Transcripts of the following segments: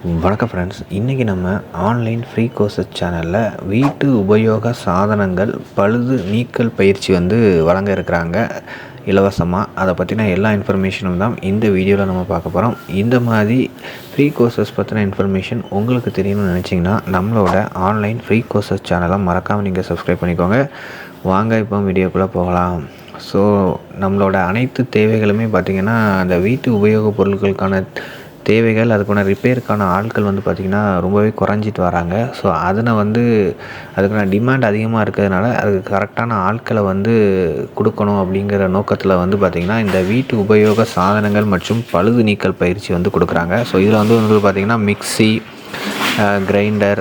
வணக்கம் ஃப்ரெண்ட்ஸ் இன்றைக்கி நம்ம ஆன்லைன் ஃப்ரீ கோர்சஸ் சேனலில் வீட்டு உபயோக சாதனங்கள் பழுது நீக்கல் பயிற்சி வந்து வழங்க இருக்கிறாங்க. இலவசமாக அதை பற்றின எல்லா இன்ஃபர்மேஷனும் தான் இந்த வீடியோவில் நம்ம பார்க்க போகிறோம் இந்த மாதிரி ஃப்ரீ கோர்சஸ் பற்றின இன்ஃபர்மேஷன் உங்களுக்கு தெரியணும்னு நினச்சிங்கன்னா நம்மளோட ஆன்லைன் ஃப்ரீ கோர்சஸ் சேனலை மறக்காமல் நீங்கள் சப்ஸ்கிரைப் பண்ணிக்கோங்க. வாங்க இப்போ வீடியோக்குள்ளே போகலாம். ஸோ நம்மளோட அனைத்து தேவைகளுமே பார்த்திங்கன்னா அந்த வீட்டு உபயோகப் பொருட்களுக்கான தேவைகள் அதுக்கான ரிப்பேருக்கான ஆட்கள் வந்து பார்த்திங்கன்னா ரொம்பவே குறைஞ்சிட்டு வராங்க. ஸோ அதனை வந்து அதுக்கான டிமாண்ட் அதிகமாக இருக்கிறதுனால அதுக்கு கரெக்டான ஆட்களை வந்து கொடுக்கணும் அப்படிங்கிற நோக்கத்தில் வந்து பார்த்திங்கன்னா இந்த வீட்டு உபயோக சாதனங்கள் மற்றும் பழுது நீக்கல் பயிற்சி வந்து கொடுக்குறாங்க. ஸோ இதில் வந்து வந்து பார்த்திங்கன்னா mixie grinder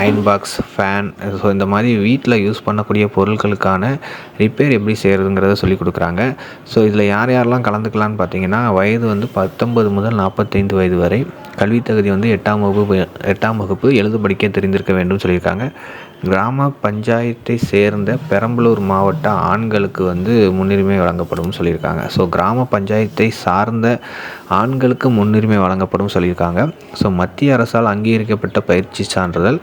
iron box fan so இந்த மாதிரி வீட்டில் யூஸ் பண்ணக்கூடிய பொருட்களுக்கான ரிப்பேர் எப்படி செய்கிறதுங்கிறத சொல்லி கொடுக்குறாங்க. ஸோ இதில் யார் யாரெல்லாம் கலந்துக்கலான்னு பார்த்தீங்கன்னா வயது வந்து பத்தொம்பது முதல் நாற்பத்தைந்து வயது வரை கல்வித்தகுதி வந்து எட்டாம் வகுப்பு எட்டாம் வகுப்பு எழுது படிக்க தெரிந்திருக்க வேண்டும் சொல்லியிருக்காங்க. கிராம பஞ்சாயத்தை சேர்ந்த பெரம்பலூர் மாவட்ட ஆண்களுக்கு வந்து முன்னுரிமை வழங்கப்படும் சொல்லியிருக்காங்க. ஸோ கிராம பஞ்சாயத்தை சார்ந்த ஆண்களுக்கு முன்னுரிமை வழங்கப்படும் சொல்லியிருக்காங்க. ஸோ மத்திய அரசால் அங்கீகரிக்கப்பட்ட பயிற்சி சான்றிதழ்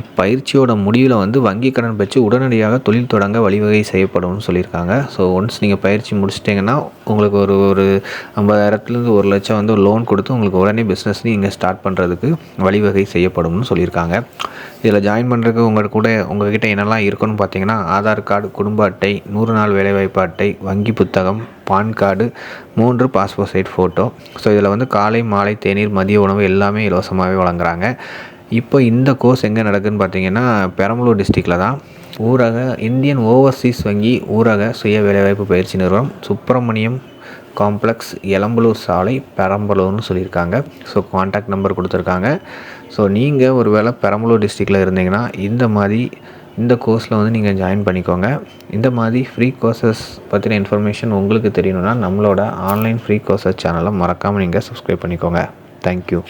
இப்பயிற்சியோட முடிவில் வந்து வங்கி கடன் பெற்று உடனடியாக தொழில் தொடங்க வழிவகை செய்யப்படும்னு சொல்லியிருக்காங்க. ஸோ ஒன்ஸ் நீங்கள் பயிற்சி முடிச்சிட்டிங்கன்னா உங்களுக்கு ஒரு ஒரு ஐம்பதாயிரத்துலேருந்து ஒரு லட்சம் வந்து லோன் கொடுத்து உங்களுக்கு உடனே பிஸ்னஸ் நீங்கள் ஸ்டார்ட் பண்ணுறதுக்கு வழிவகை செய்யப்படும்னு சொல்லியிருக்காங்க. இதில் ஜாயின் பண்ணுறதுக்கு உங்கள் கூட உங்கள்கிட்ட என்னெல்லாம் இருக்குன்னு பார்த்தீங்கன்னா ஆதார் கார்டு குடும்ப அட்டை நூறு நாள் வேலைவாய்ப்பு அட்டை வங்கி புத்தகம் பான் கார்டு மூன்று பாஸ்போர்ட் சைட் ஃபோட்டோ ஸோ இதில் வந்து காலை மாலை தேநீர் மதிய உணவு எல்லாமே இலவசமாகவே வழங்குறாங்க. இப்போ இந்த கோர்ஸ் எங்கே நடக்குதுன்னு பார்த்தீங்கன்னா பெரம்பலூர் டிஸ்ட்ரிக்டில் தான். ஊரக இந்தியன் ஓவர்சீஸ் வங்கி ஊரக சுய வேலைவாய்ப்பு பயிற்சி நிறுவனம் சுப்பிரமணியம் காம்ப்ளெக்ஸ் எலம்பலூர் சாலை பெரம்பலூர்னு சொல்லியிருக்காங்க. ஸோ காண்டாக்ட் நம்பர் கொடுத்துருக்காங்க. ஸோ நீங்கள் ஒரு வேளை பெரம்பலூர் டிஸ்ட்ரிக்டில் இருந்தீங்கன்னா இந்த மாதிரி இந்த கோர்ஸில் வந்து நீங்கள் ஜாயின் பண்ணிக்கோங்க. இந்த மாதிரி ஃப்ரீ கோர்சஸ் பற்றின இன்ஃபர்மேஷன் உங்களுக்கு தெரியணுன்னா நம்மளோட ஆன்லைன் ஃப்ரீ கோர்சஸ் சேனலை மறக்காமல் நீங்கள் சப்ஸ்கிரைப் பண்ணிக்கோங்க. தேங்க்யூ